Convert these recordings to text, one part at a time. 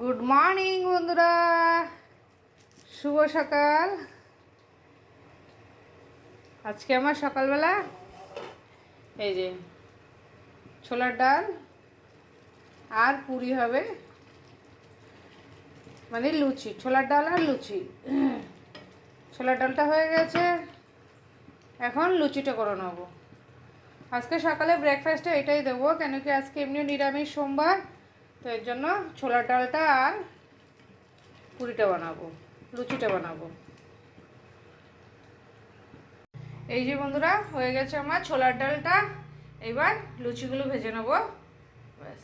Good morning বন্ধুরা। শুভ সকাল। আজকে আমার সকালবেলা এই যে ছোলার ডাল আর পুরি হবে। মানে লুচি, ছোলার ডাল আর লুচি। ছোলার ডালটা হয়ে গেছে। এখন লুচিটা করে নেব। আজকে সকালে ব্রেকফাস্টে এটাই দেবো, কেন কি আজকে এমনি নিরামিষ সোমবার। তো এর জন্য ছোলার ডালটা আর পুরিটা বানাবো, লুচিটা বানাবো। এই যে বন্ধুরা, হয়ে গেছে আমার ছোলার ডালটা। এবার লুচিগুলো ভেজে নেব। ব্যাস।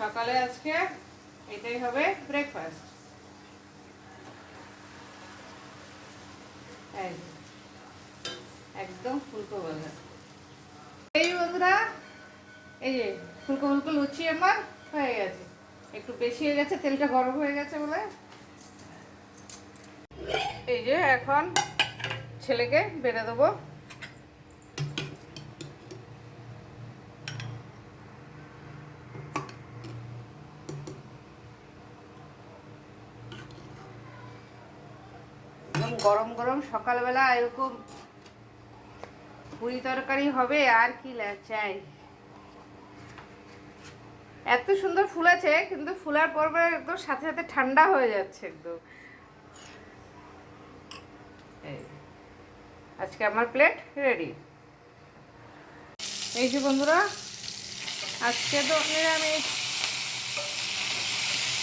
সকালে আজকে এটাই হবে ব্রেকফাস্ট একদম। ফুলকো বাজার এই বন্ধুরা, এই যে ফুলকো ফুলকো লুচি আমার হয়ে গেছে। একটু বেশি হয়ে গেছে, তেলটা গরম হয়ে গেছে বলে। এই যে এখন ছেলেকে বেড়ে দেবো। একদম গরম গরম সকালবেলা এরকম পুরি তরকারি হবে, আর কি চাই। এত সুন্দর ফুলেছে, কিন্তু ফুলার পর একদম সাথে সাথে ঠান্ডা হয়ে যাচ্ছে একদম। আজকে আমার প্লেট রেডি এই যে বন্ধুরা, আজকে তো নিরামিষ।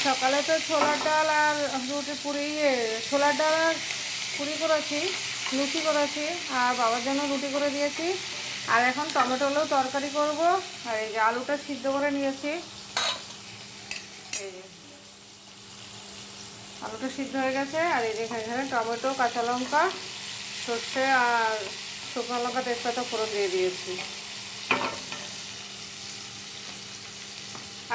সকালে তো ছোলার ডাল আর রুটি পুরি ছোলার ডাল আর পুরি করেছি লুচি করেছি আর বাবার জন্য রুটি করে দিয়েছি। আর এখন টমেটো আলু তরকারি করব, আর এই যে আলুটা সিদ্ধ করে নিয়েছি। আলুটা সিদ্ধ হয়ে গেছে, আর এই যে এখানে টমেটো, কাঁচা লঙ্কা, সর্ষে আর শুকনো লঙ্কা, তেজপাতা ফোড়ন দিয়ে দিয়েছি।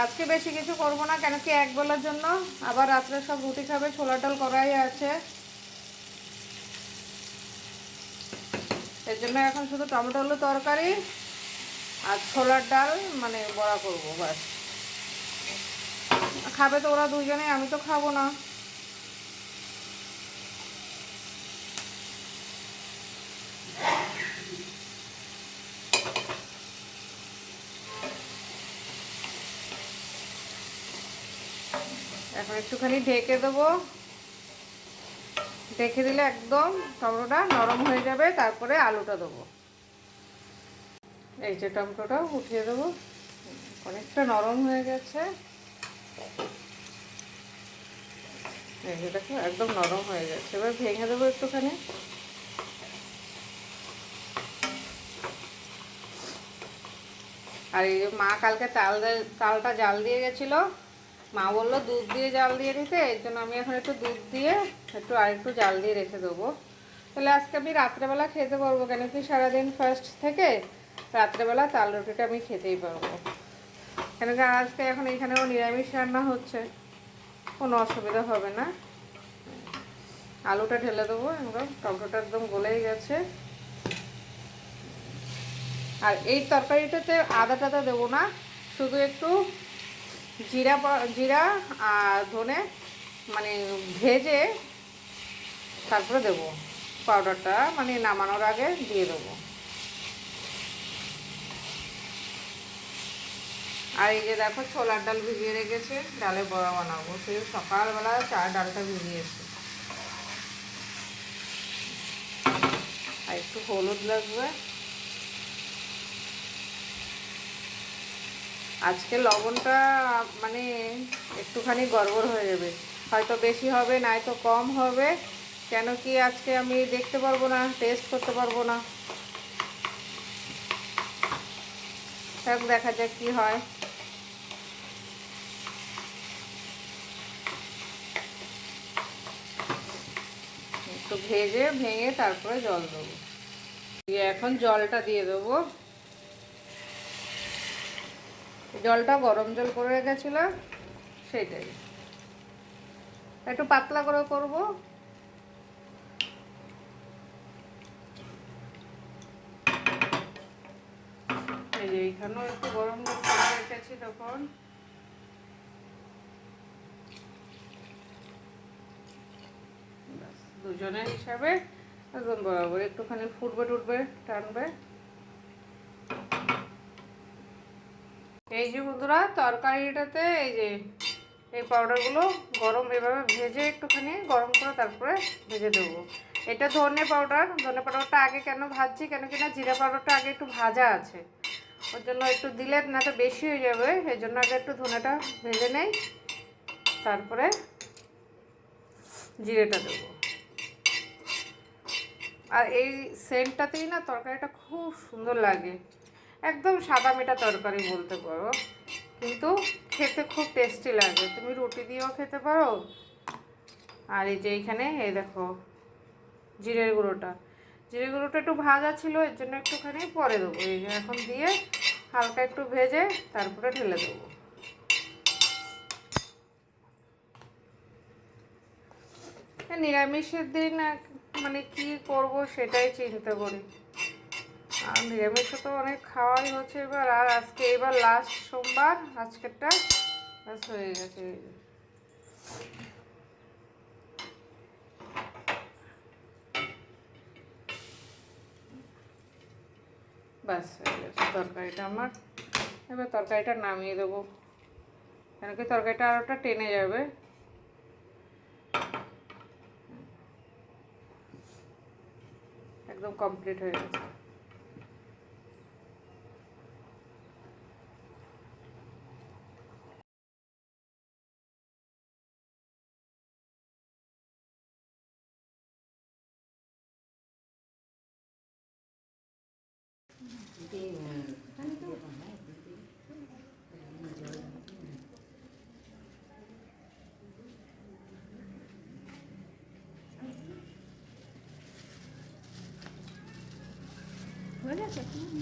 আজকে বেশি কিছু করব না, কেন কি এক বেলার জন্য? আবার রাত্রে সব রুটি খাবে ছোলা ডাল করাই আছে। এর জন্য এখন শুধু টমেটো আলু তরকারি আর ছোলার ডাল মানে বড়া করব, ব্যাস। খাবে তো ওরা দুজনে আমি তো খাব না। এখন একটুখানি ঢেকে দেবো। ঢেকে দিলে একদম টমেটোটা নরম হয়ে যাবে, তারপরে আলুটা দেবো। এই যে টমেটোটা উঠিয়ে দেবো। অনেকটা নরম হয়ে গেছে। এই যে দেখো, একদম নরম হয়ে গেছে। এবার ভেঙে দেবো একটুখানি। আর এই মা কালকে তাল তালটা জাল দিয়ে গেছিল। মা বলল দুধ দিয়ে জাল দিয়ে দিতে, এর জন্য আমি এখন একটু দুধ দিয়ে একটু আর একটু জাল দিয়ে রেখে দেবো। তাহলে আজকে আমি রাত্রেবেলা খেতে পারব কেন? কি সারাদিন ফার্স্ট থেকে রাত্রেবেলা তাল রুটিটা আমি খেতেই পারব। কেন কি আজকে এখন এখানেও নিরামিষ রান্না হচ্ছে, কোনো অসুবিধা হবে না। আলুটা ঢেলে দেবো, একদম টমেটোটা একদম গলেই গেছে। আর এই তরকারিটাতে আদা টাদা দেবো না, শুধু একটু জিরা জিরা আর ধনে মানে ভেজে তারপরে দেবো পাউডারটা মানে নামানোর আগে দিয়ে দেবো। আর এই যে দেখো ছোলার ডাল ভিজিয়ে রেখেছে, ডালে বড়া বানাবো। সেই সকালবেলা চার ডালটা ভিজিয়েছে। আর একটু হলুদ লাগবে। আজকে লবণটা মানে একটুখানি গড়বড় হয়ে যাবে। হয়তো বেশি হবে নয়তো কম হবে। কেন কি আজকে আমি দেখতে পারব না টেস্ট করতে পারব না। সব দেখা যাক কি হয়। একটু ভেজে, ভেঙে তারপরে জল দেবো। দিয়ে এখন জলটা দিয়ে দেবো। জলটা গরম জল করে গেছিল সেইটাই। একটু পাতলা করে করব। যে এইখানেও একটু গরম জল করে রেখেছি তখন। দুজনের হিসাবে একদম বরাবর, একটুখানি ফুটবে টুটবে, টানবে। এই যে বন্ধুরা, তরকারিটাতে এই যে এই পাউডারগুলো গরম এভাবে ভেজে একটুখানি, গরম করে তারপরে ভেজে দেবো। এটা ধনে পাউডার ধনে পাউডারটা আগে কেন ভাজছি কেন কিনা জিরা পাউডারটা আগে একটু ভাজা আছে। ওর জন্য একটু দিলে না তো বেশি হয়ে যাবে এই জন্য আগে একটু ধনেটা ভেজে নেই, তারপরে জিরেটা দেবো। আর এই সেন্টটাতেই না তরকারিটা খুব সুন্দর লাগে। একদম সাদা মেটা তরকারি বলতে পারো। কিন্তু খেতে খুব টেস্টি লাগে। তুমি রুটি দিয়েও খেতে পারো। আর এই যে এইখানে এই দেখো, জিরের গুঁড়োটা। জিরে গুঁড়োটা একটু ভাজা ছিল, এর জন্য একটুখানি পরে দেবো। এই এখন দিয়ে হালকা একটু ভেজে তারপরে ঢেলে দেবো। নিরামিষের দিন মানে কি করব সেটাই চিন্তা করি। আর নিরামিষও তো অনেক খাওয়াই হচ্ছে এবার, আর আজকে এবার লাস্ট সোমবার, আজকেরটা ব্যাস হয়ে গেছে। ব্যাস হয়ে গেছে তরকারিটা আমার। এবার তরকারিটা নামিয়ে দেবো। কেন কি তরকারিটা আরোটা টেনে যাবে। একদম কমপ্লিট হয়ে গেছে।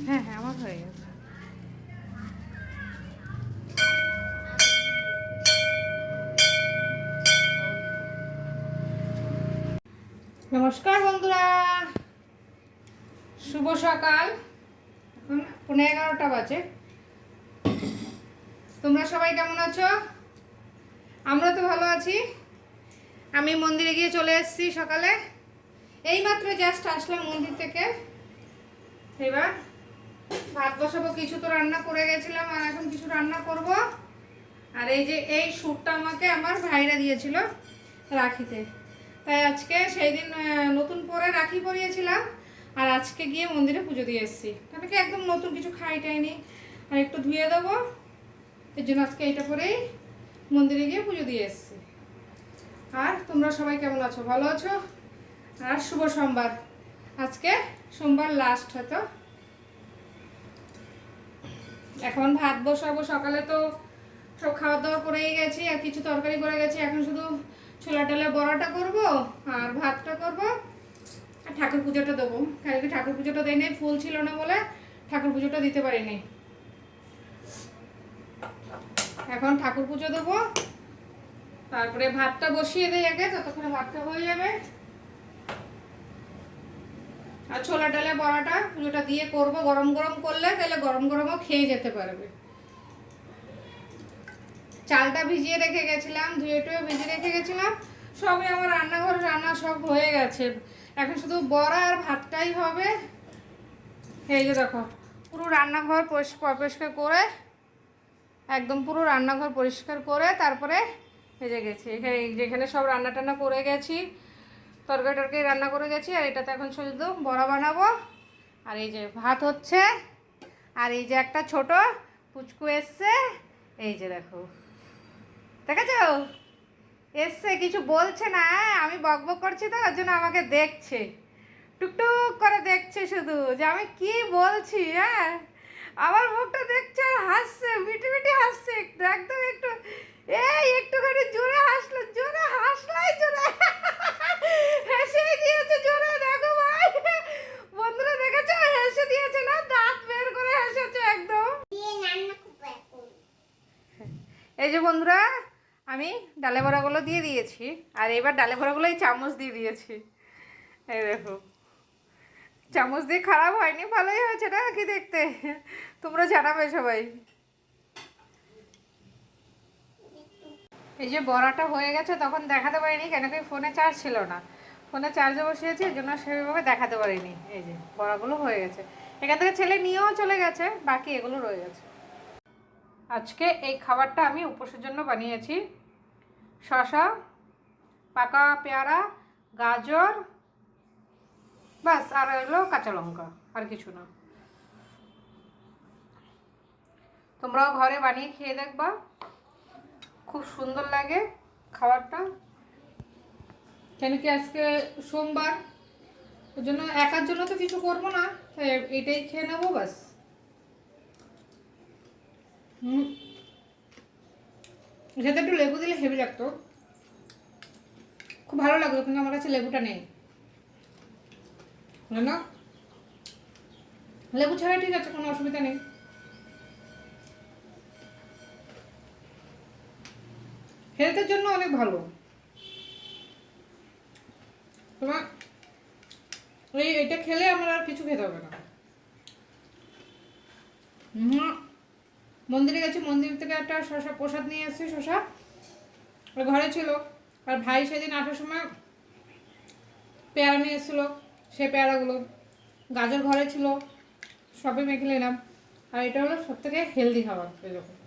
হ্যাঁ হ্যাঁ আমার হয়ে গেছে। নমস্কার বন্ধুরা। শুভ সকাল। এখন পনেরো এগারোটা বাজে। তোমরা সবাই কেমন আছো? আমরা তো ভালো আছি। আমি মন্দিরে গিয়ে চলে এসেছি সকালে। এইমাত্র জাস্ট আসলাম মন্দির থেকে। এবার ভাত বসাবো, কিছু তো রান্না করে গেছিলাম, আর এখন কিছু রান্না করব। আর এই যে, এই স্যুটটা আমাকে আমার ভাইরা দিয়েছিল রাখিতে। তাই আজকে সেই দিন নতুন পরে রাখি পরিয়েছিলাম, আর আজকে গিয়ে মন্দিরে পুজো দিয়ে এসেছি। কেন কি একদম নতুন কিছু খাই টাইনি আর একটু ধুয়ে দেবো, এর জন্য আজকে এইটা পরেই মন্দিরে গিয়ে পুজো দিয়ে এসেছি। আর তোমরা সবাই কেমন আছো? ভালো আছো? আর শুভ সোমবার। আজকে সোমবার লাস্ট হয়তো এখন ভাত বসাবো, সকালে তো সব খাওয়া দাওয়া করেই গেছি, আর কিছু তরকারি করে গেছি। এখন শুধু ছোলা টোলা বড়াটা করব আর ভাতটা করব। আর ঠাকুর পুজোটা দেবো। কালকে ঠাকুর পুজোটা দেয়নি, ফুল ছিল না বলে ঠাকুর পুজোটা দিতে পারিনি। এখন ঠাকুর পুজো দেবো। তারপরে ভাতটা বসিয়ে দেয় আগে ততক্ষণে ভাতটা হয়ে যাবে। আর ছোলা ডালে বড়াটা পুজোটা দিয়ে করব, গরম গরম করলে তাহলে গরম গরমও খেয়ে যেতে পারবে। চালটা ভিজিয়ে রেখে গেছিলাম, ধুয়ে টুয়ে ভিজিয়ে রেখে গেছিলাম, সবই আমার রান্নাঘর, রান্না সব হয়ে গেছে। এখন শুধু বড়া আর ভাতটাই হবে। এই যে দেখো, পুরো রান্নাঘর পরিষ্কার পরিষ্কার করে, একদম পুরো রান্নাঘর পরিষ্কার করে তারপরে ভেজে গেছি। এখানে যেখানে সব রান্না টান্না করে গেছি তরকারি টরকারি রান্না করে গেছি, আর এটাতে এখন শুধু বড়া বানাবো। আর এই যে ভাত হচ্ছে, আর এই যে একটা ছোট পুচকু এসছে, এই যে দেখো। দেখেছ? এসছে, কিছু বলছে না? আমি বক বক করছি তো, ওর জন্য আমাকে দেখছে। টুকটুক করে দেখছে শুধু, যে আমি কি বলছি হ্যাঁ? আমার মুখটা দেখছে আর হাসছে, মিটি মিটি হাসছে একদম একটু, এই একটুখানি জোরে হাসলো, জোরে হাসলাই জোরে। হেসে দিয়েছে, জোরে দেখো ভাই। বন্ধুরা দেখেছ? হেসে দিয়েছে না? দাঁত বের করে হেসেছে একদম। এই যে বন্ধুরা, আমি ডালে বড়াগুলো দিয়ে দিয়েছি, আর এবার ডালে বড়াগুলো এই চামচ দিয়ে দিয়েছি। এই দেখো। চামচ দিয়ে খারাপ হয়নি, ভালোই হয়েছে না কি দেখতে? তোমরা জানাবে সবাই। এই যে বড়াটা হয়ে গেছে, তখন দেখাতে পারিনি, কেন কি ফোনে চার্জ ছিল না। ফোনে চার্জে বসিয়েছি, এই জন্য সেভাবে দেখাতে পারিনি। এই যে বড়াগুলো হয়ে গেছে। এখান থেকে ছেলে নিয়েও চলে গেছে, বাকি এগুলো রয়ে গেছে। আজকে এই খাবারটা আমি উপোসের জন্য বানিয়েছি। শশা পাকা পেয়ারা, গাজর বাস আর এগুলো কাঁচা লঙ্কা, আর কিছু না। তোমরাও ঘরে বানিয়ে খেয়ে দেখবা। খুব সুন্দর লাগে খাবারটা। কেন কি আজকে সোমবার? ওই জন্য একার জন্য তো কিছু করব না এটাই খেয়ে নেব বাস হুম। এটাতে একটু লেবু দিলে হেভি লাগতো। খুব ভালো লাগতো কিন্তু আমার কাছে লেবুটা নেই। না লেবু ছাড়া ঠিক আছে, কোনো অসুবিধা নেই। হেলথের জন্য অনেক ভালো। তোমার এই, এটা খেলে আমার আর কিছু খেতে হবে না। মন্দিরে গেছি, মন্দির থেকে একটা শশা, প্রসাদ নিয়ে এসেছি, শশা। ঘরে ছিল। আর ভাই সেদিন আসার সময় পেয়ারা নিয়ে এসেছিল, সেই পেয়ারাগুলো। গাজর ঘরে ছিল, সবই মেখে নিলাম। আর এটা হলো সব থেকে হেলদি খাবার এরকম